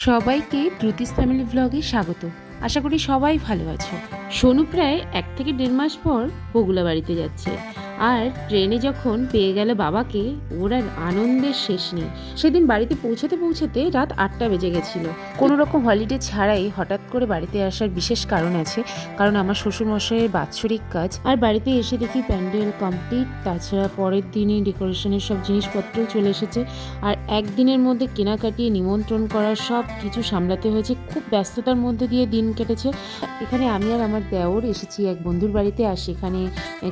সবাইকে দ্রুতিস ফ্যামিলি ব্লগে স্বাগত। আশা করি সবাই ভালো আছো। সোনু প্রায় এক থেকে দেড় মাস পর বগুলা বাড়িতে যাচ্ছে। আর ট্রেনে যখন পেয়ে গেল বাবাকে, ওর আর আনন্দের শেষ নেই। সেদিন বাড়িতে পৌঁছাতে পৌঁছাতে রাত আটটা বেজে গেছিল। কোনো রকম হলিডে ছাড়াই হঠাৎ করে বাড়িতে আসার বিশেষ কারণ আছে, কারণ আমার শ্বশুরমশাইয়ের বাৎসরিক কাজ। আর বাড়িতে এসে দেখি প্যান্ডেল কমপ্লিট তাছাড়া পরের দিনই ডেকোরেশনের সব জিনিসপত্রও চলে এসেছে। আর একদিনের মধ্যে কেনাকাটি, নিমন্ত্রণ করার সব কিছু সামলাতে হয়েছে। খুব ব্যস্ততার মধ্যে দিয়ে দিন কেটেছে। এখানে আমি আর আমার দেওর এসেছি, এক বন্ধুর বাড়িতে, আর সেখানে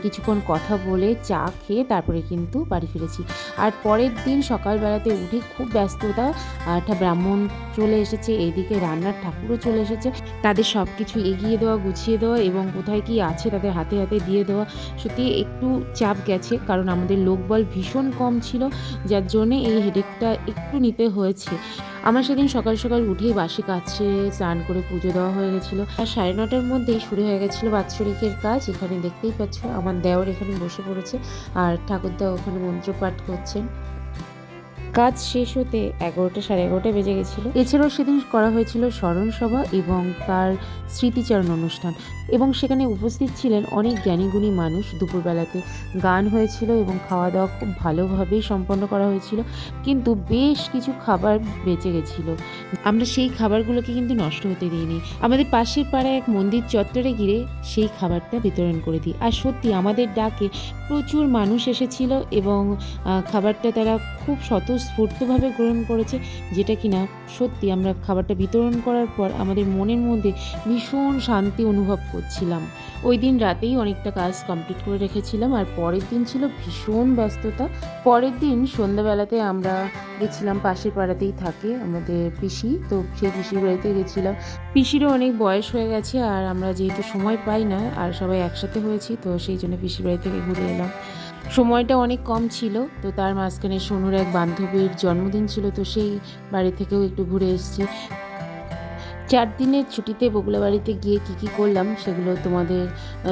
কিছুক্ষণ কথা বলে চা খেয়ে তারপরে কিন্তু বাড়ি ফিরেছি। আর পরের দিন সকালবেলাতে উঠে খুব ব্যস্ততা একটা ব্রাহ্মণ চলে এসেছে এইদিকে রান্নার ঠাকুরও চলে এসেছে। তাদের সব কিছু এগিয়ে দেওয়া, গুছিয়ে দেওয়া এবং কোথায় কি আছে তাদের হাতে হাতে দিয়ে দেওয়া। সত্যি একটু চাপ গেছে কারণ আমাদের লোকবল ভীষণ কম ছিল, যার জন্যে এই হেডেকটা একটু নিতে হয়েছে। আমার সেদিন সকাল সকাল উঠেই বাসি কাছে স্নান করে পুজো দেওয়া হয়ে গেছিল। আর সাড়ে নটার মধ্যেই শুরু হয়ে গেছিল বাৎসরিকের কাজ, এখানে দেখতেই পাচ্ছ, আমার দেওর এখানে বসে পড়েছে, আর ঠাকুরদা ওখানে মন্ত্র পাঠ করছেন। কাজ শেষ হতে এগারোটা সাড়ে এগারোটা বেজে গেছিল। এছাড়াও সেদিন করা হয়েছিল স্মরণ সভা এবং তার স্মৃতিচারণ অনুষ্ঠান। এবং সেখানে উপস্থিত ছিলেন অনেক জ্ঞানীগুণী মানুষ। দুপুরবেলাতে গান হয়েছিল এবং খাওয়া দাওয়া খুব ভালোভাবেই সম্পন্ন করা হয়েছিল। কিন্তু বেশ কিছু খাবার বেঁচে গেছিল। আমরা সেই খাবারগুলোকে কিন্তু নষ্ট হতে দিইনি। আমাদের পাশের পাড়ায় এক মন্দির চত্বরে গিয়ে সেই খাবারটা বিতরণ করে দিই। আর সত্যি আমাদের ডাকে প্রচুর মানুষ এসেছিল এবং খাবারটা তারা খুব স্বতঃস্ফূর্তভাবে গ্রহণ করেছে, যেটা কিনা সত্যি আমরা খাবারটা বিতরণ করার পর আমাদের মনের মধ্যে ভীষণ শান্তি অনুভব করছিলাম। ওই দিন রাতেই অনেকটা কাজ কমপ্লিট করে রেখেছিলাম, আর পরের দিন ছিল ভীষণ ব্যস্ততা। পরের দিন সন্ধ্যাবেলাতে আমরা গেছিলাম পাশের পাড়াতেই থাকে আমাদের পিসি, তো সেই পিসির বাড়িতে গেছিলাম। পিসিরও অনেক বয়স হয়ে গেছে আর আমরা যেহেতু সময় পাই না আর সবাই একসাথে হয়েছি, তো সেই জন্য পিসির বাড়ি থেকে ঘুরে এলাম। সময়টা অনেক কম ছিল, তো তার মাঝখানে সোনুর এক বান্ধবীর জন্মদিন ছিল, তো সেই বাড়ি থেকেও একটু ঘুরে এসেছি। চার দিনের ছুটিতে বগুলা বাড়িতে গিয়ে কী কী করলাম সেগুলো তোমাদের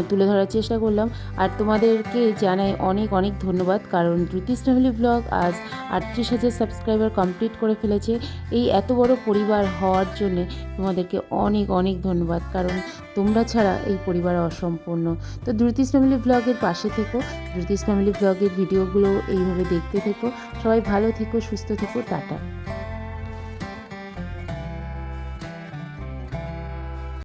তুলে ধরার চেষ্টা করলাম। আর তোমাদেরকে জানাই অনেক অনেক ধন্যবাদ, কারণ দ্রুতিস ফ্যামিলি ব্লগ আজ আটত্রিশ হাজার সাবস্ক্রাইবার কমপ্লিট করে ফেলেছে। এই এত বড় পরিবার হওয়ার জন্যে তোমাদেরকে অনেক অনেক ধন্যবাদ, কারণ তোমরা ছাড়া এই পরিবার অসম্পূর্ণ। তো দ্রুতিস ফ্যামিলি ব্লগের পাশে থেকো দ্রুতিস ফ্যামিলি ব্লগের ভিডিওগুলো এইভাবে দেখতে থেকো। সবাই ভালো থেকো, সুস্থ থেকো, টাটা।